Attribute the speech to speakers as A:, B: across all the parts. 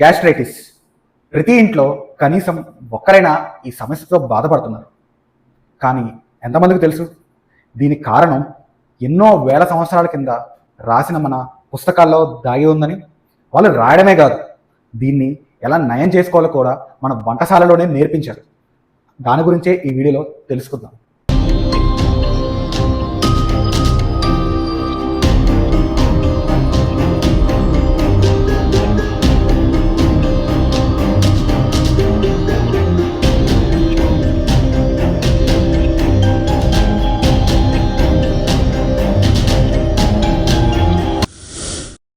A: Gastritis. ప్రతి ఇంట్లో కనీసం ఒక్కరైనా ఈ సమస్యతో బాధపడుతున్నారు. కానీ ఎంతమందికి తెలుసు? దీనికి కారణం ఎన్నో వేల సంవత్సరాల కింద రాసిన మన పుస్తకాల్లో దాగి ఉందని వాళ్ళు రాయడమే కాదు. దీన్ని ఎలా నయం చేసుకోవాలో కూడా మన వంటశాలలోనే నేర్పించారు. దాని గురించే ఈ వీడియోలో తెలుసుకుందాం.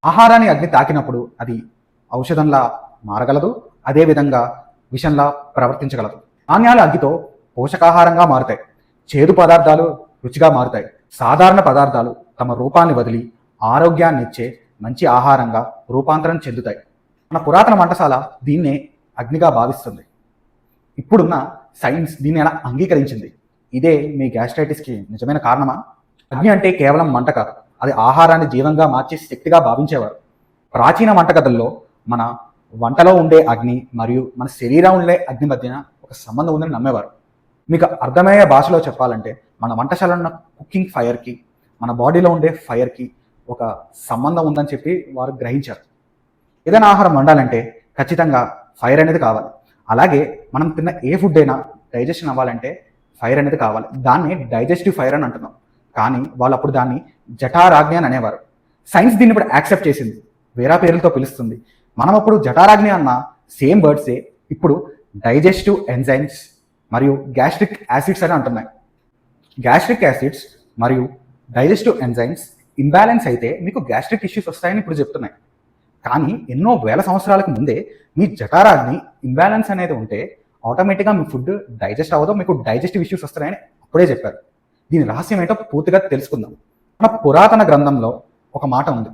A: ఆహారాన్ని అగ్ని తాకినప్పుడు అది ఔషధంలా మారగలదు అదేవిధంగా విషంలా ప్రవర్తించగలదు. ధాన్యాలు అగ్గితో పోషకాహారంగా మారుతాయి. చేదు పదార్థాలు రుచిగా మారుతాయి. సాధారణ పదార్థాలు తమ రూపాన్ని వదిలి ఆరోగ్యాన్ని ఇచ్చే మంచి ఆహారంగా రూపాంతరం చెందుతాయి. మన పురాతన వంటశాల దీన్నే అగ్నిగా భావిస్తుంది. ఇప్పుడున్న సైన్స్ దీన్ని ఎలా అంగీకరించింది? ఇదే మీ గ్యాస్ట్రైటిస్కి నిజమైన కారణమా? అగ్ని అంటే కేవలం మంట కాదు. అది ఆహారాన్ని జీవంగా మార్చే శక్తిగా భావించేవారు. ప్రాచీన వంటకథల్లో మన వంటలో ఉండే అగ్ని మరియు మన శరీరం ఉండే అగ్ని మధ్యన ఒక సంబంధం ఉందని నమ్మేవారు. మీకు అర్థమయ్యే భాషలో చెప్పాలంటే మన వంటశాలలో ఉన్న కుకింగ్ ఫైర్కి మన బాడీలో ఉండే ఫైర్కి ఒక సంబంధం ఉందని చెప్పి వారు గ్రహించారు. ఏదైనా ఆహారం వండాలంటే ఖచ్చితంగా ఫైర్ అనేది కావాలి. అలాగే మనం తిన్న ఏ ఫుడ్ అయినా డైజెషన్ అవ్వాలంటే ఫైర్ అనేది కావాలి. దాన్ని డైజెస్టివ్ ఫైర్ అని అంటున్నాం. కానీ వాళ్ళు అప్పుడు దాన్ని జఠారాగ్ని అని అనేవారు. సైన్స్ దీన్ని ఇప్పుడు యాక్సెప్ట్ చేసింది. వేరే పేర్లతో పిలుస్తుంది. మనం అప్పుడు జఠారాగ్ని అన్న సేమ్ వర్డ్సే ఇప్పుడు డైజెస్టివ్ ఎంజైమ్స్ మరియు గ్యాస్ట్రిక్ యాసిడ్స్ అని అంటున్నాయి. గ్యాస్ట్రిక్ యాసిడ్స్ మరియు డైజెస్టివ్ ఎంజైమ్స్ ఇంబ్యాలెన్స్ అయితే మీకు గ్యాస్ట్రిక్ ఇష్యూస్ వస్తాయని ఇప్పుడు చెప్తున్నాయి. కానీ ఎన్నో వేల సంవత్సరాలకు ముందే మీ జఠారాగ్ని ఇంబ్యాలెన్స్ అనేది ఉంటే ఆటోమేటిక్గా మీ ఫుడ్ డైజెస్ట్ అవ్వదో మీకు డైజెస్టివ్ ఇష్యూస్ వస్తాయని అప్పుడే చెప్పారు. దీని రహస్యం ఏంటో పూర్తిగా తెలుసుకుందాం. మన పురాతన గ్రంథంలో ఒక మాట ఉంది.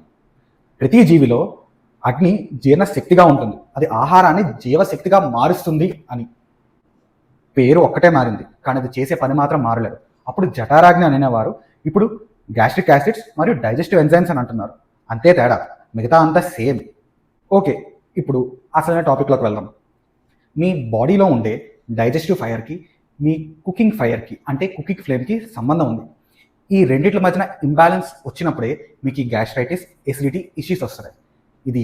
A: ప్రతి జీవిలో అగ్ని జీర్ణశక్తిగా ఉంటుంది. అది ఆహారాన్ని జీవశక్తిగా మారుస్తుంది అని. పేరు ఒక్కటే మారింది కానీ అది చేసే పని మాత్రం మారలేదు. అప్పుడు జఠారాగ్ని అనేవారు ఇప్పుడు గ్యాస్ట్రిక్ యాసిడ్స్ మరియు డైజెస్టివ్ ఎంజైమ్స్ అని అంటున్నారు. అంతే తేడా మిగతా అంతా సేమ్. ఓకే ఇప్పుడు అసలైన టాపిక్లోకి వెళ్దాం. మీ బాడీలో ఉండే డైజెస్టివ్ ఫైర్కి మీ కుకింగ్ ఫైర్కి అంటే కుకింగ్ ఫ్లేమ్కి సంబంధం ఉంది. ఈ రెండిట్ల మధ్యన ఇంబ్యాలెన్స్ వచ్చినప్పుడే మీకు ఈ గ్యాస్ట్రైటిస్ ఎసిడిటీ ఇష్యూస్ వస్తాయి ఇది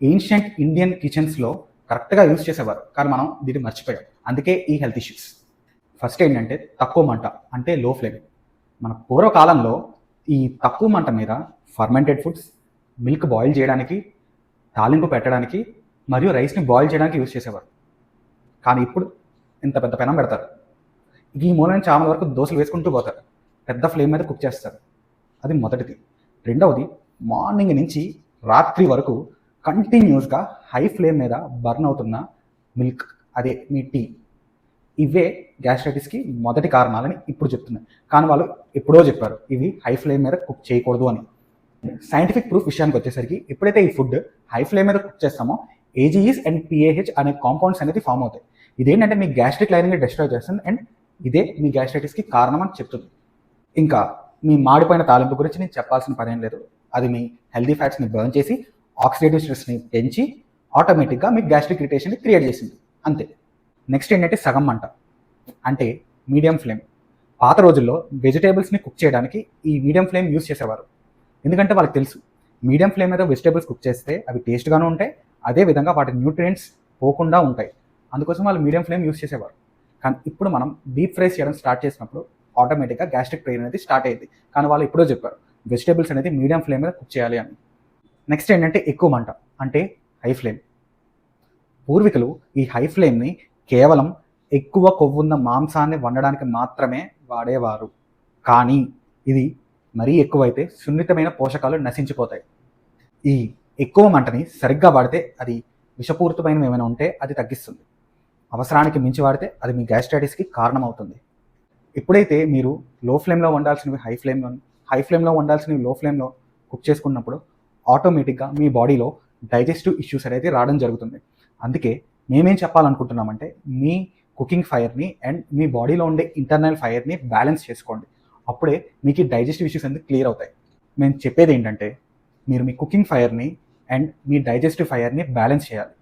A: ఏన్షియంట్ ఇండియన్ కిచెన్స్లో కరెక్ట్గా యూజ్ చేసేవారు. కానీ మనం దీన్ని మర్చిపోయాం. అందుకే ఈ హెల్త్ ఇష్యూస్ ఫస్ట్ ఏంటంటే తక్కువ మంట అంటే లో ఫ్లేమ్ మన పూర్వకాలంలో ఈ తక్కువ మంట మీద ఫర్మెంటెడ్ ఫుడ్స్ మిల్క్ బాయిల్ చేయడానికి తాలింపు పెట్టడానికి మరియు రైస్ని బాయిల్ చేయడానికి యూజ్ చేసేవారు. కానీ ఇప్పుడు ఇంత పెద్ద పెనం పెడతారు. ఈ మూలని చాలా వరకు దోశలు వేసుకుంటూ పోతారు. పెద్ద ఫ్లేమ్ మీద కుక్ చేస్తారు. అది మొదటిది. రెండవది మార్నింగ్ నుంచి రాత్రి వరకు కంటిన్యూస్గా హై ఫ్లేమ్ మీద బర్న్ అవుతున్న మిల్క్ అదే మీ టీ. ఇవే గ్యాస్ట్రైటిస్కి మొదటి కారణాలని ఇప్పుడు చెప్తున్నాయి. కానీ వాళ్ళు ఎప్పుడో చెప్పారు ఇవి హై ఫ్లేమ్ మీద కుక్ చేయకూడదు అని. సైంటిఫిక్ ప్రూఫ్ విషయానికి వచ్చేసరికి ఎప్పుడైతే ఈ ఫుడ్ హై ఫ్లేమ్ మీద కుక్ చేస్తామో ఏజీఈస్ అండ్ పిఏహెచ్ అనే కాంపౌండ్స్ అనేది ఫామ్ అవుతాయి. ఇదేంటంటే మీ గ్యాస్ట్రిక్ లైనింగ్ డిస్ట్రాయ్ చేస్తుంది అండ్ ఇదే మీ గ్యాస్ట్రైటిస్కి కారణం అని చెప్తుంది. ఇంకా మీ మాడిపోయిన తాలింపు గురించి నేను చెప్పాల్సిన పని ఏం లేదు. అది మీ హెల్దీ ఫ్యాట్స్ని బర్న్ చేసి ఆక్సిడేటివ్ స్ట్రెస్ని పెంచి ఆటోమేటిక్గా మీ గ్యాస్ట్రిక్ ఇరిటేషన్ని క్రియేట్ చేసింది. అంతే. నెక్స్ట్ ఏంటంటే సగం మంట. అంటే మీడియం ఫ్లేమ్ పాత రోజుల్లో వెజిటేబుల్స్ని కుక్ చేయడానికి ఈ మీడియం ఫ్లేమ్ యూస్ చేసేవారు. ఎందుకంటే వాళ్ళకి తెలుసు మీడియం ఫ్లేమ్ మీద వెజిటేబుల్స్ కుక్ చేస్తే అవి టేస్ట్గానూ ఉంటాయి అదే విధంగా వాటి న్యూట్రియంట్స్ పోకుండా ఉంటాయి. అందుకోసం వాళ్ళు మీడియం ఫ్లేమ్ యూస్ చేసేవారు. కానీ ఇప్పుడు మనం డీప్ ఫ్రై చేయడం స్టార్ట్ చేసినప్పుడు ఆటోమేటిక్గా గ్యాస్ట్రిక్ పెయిన్ అనేది స్టార్ట్ అయ్యింది. కానీ వాళ్ళు ఇప్పుడో చెప్పారు వెజిటేబుల్స్ అనేది మీడియం ఫ్లేమ్ మీద కుక్ చేయాలి అని. నెక్స్ట్ ఏంటంటే ఎక్కువ మంట అంటే హై ఫ్లేమ్ పూర్వీకులు ఈ హై ఫ్లేమ్ని కేవలం ఎక్కువ కొవ్వున్న మాంసాన్ని వండడానికి మాత్రమే వాడేవారు. కానీ ఇది మరీ ఎక్కువైతే సున్నితమైన పోషకాలు నశించిపోతాయి. ఈ ఎక్కువ మంటని సరిగ్గా వాడితే అది విషపూరితమైనవి ఏమైనా ఉంటే అది తగ్గిస్తుంది. అవసరానికి మించి వాడితే అది మీ గ్యాస్ట్రైటిస్కి కారణమవుతుంది. ఎప్పుడైతే మీరు లో ఫ్లేమ్లో వండాల్సినవి హై ఫ్లేమ్లో హై ఫ్లేమ్లో వండాల్సినవి లో ఫ్లేమ్లో కుక్ చేసుకున్నప్పుడు ఆటోమేటిక్గా మీ బాడీలో డైజెస్టివ్ ఇష్యూస్ అనేది రావడం జరుగుతుంది. అందుకే మేమేం చెప్పాలనుకుంటున్నామంటే మీ కుకింగ్ ఫైర్ని అండ్ మీ బాడీలో ఉండే ఇంటర్నల్ ఫైర్ని బ్యాలెన్స్ చేసుకోండి. అప్పుడే మీకు డైజెస్టివ్ ఇష్యూస్ అనేది క్లియర్ అవుతాయి. మేము చెప్పేది ఏంటంటే మీరు మీ కుకింగ్ ఫైర్ని అండ్ మీ డైజెస్టివ్ ఫైర్ని బ్యాలెన్స్ చేయాలి.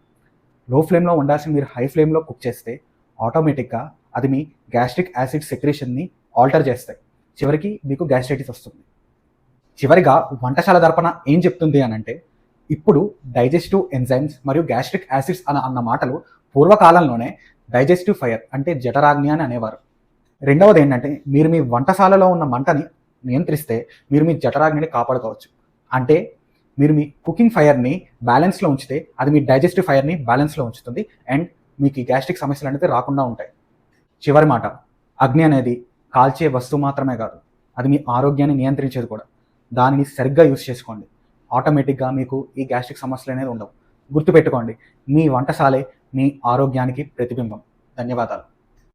A: లో ఫ్లేమ్లో ఉండాల్సిన మీరు హై ఫ్లేమ్లో కుక్ చేస్తే ఆటోమేటిక్గా అది మీ గ్యాస్ట్రిక్ యాసిడ్ సెక్రేషన్ని ఆల్టర్ చేస్తాయి. చివరికి మీకు గ్యాస్ట్రైటిస్ వస్తుంది. చివరిగా వంటశాల దర్పణ ఏం చెప్తుంది అని అంటే ఇప్పుడు డైజెస్టివ్ ఎంజైమ్స్ మరియు గ్యాస్ట్రిక్ యాసిడ్స్ అని అన్న మాటలు పూర్వకాలంలోనే డైజెస్టివ్ ఫైర్ అంటే జఠరాగ్ని అని అనేవారు. రెండవది ఏంటంటే మీరు మీ వంటశాలలో ఉన్న మంటని నియంత్రిస్తే మీరు మీ జఠరాగ్నిని కాపాడుకోవచ్చు. అంటే మీరు మీ కుకింగ్ ఫైర్ని బ్యాలెన్స్లో ఉంచితే అది మీ డైజెస్టివ్ ఫైర్ని బ్యాలెన్స్లో ఉంచుతుంది అండ్ మీకు ఈ గ్యాస్ట్రిక్ సమస్యలు అనేది రాకుండా ఉంటాయి. చివరి మాట. అగ్ని అనేది కాల్చే వస్తువు మాత్రమే కాదు అది మీ ఆరోగ్యాన్ని నియంత్రించేది కూడా. దానిని సరిగ్గా యూస్ చేసుకోండి. ఆటోమేటిక్గా మీకు ఈ గ్యాస్ట్రిక్ సమస్యలు అనేది ఉండవు. గుర్తుపెట్టుకోండి మీ వంటశాలే మీ ఆరోగ్యానికి ప్రతిబింబం. ధన్యవాదాలు.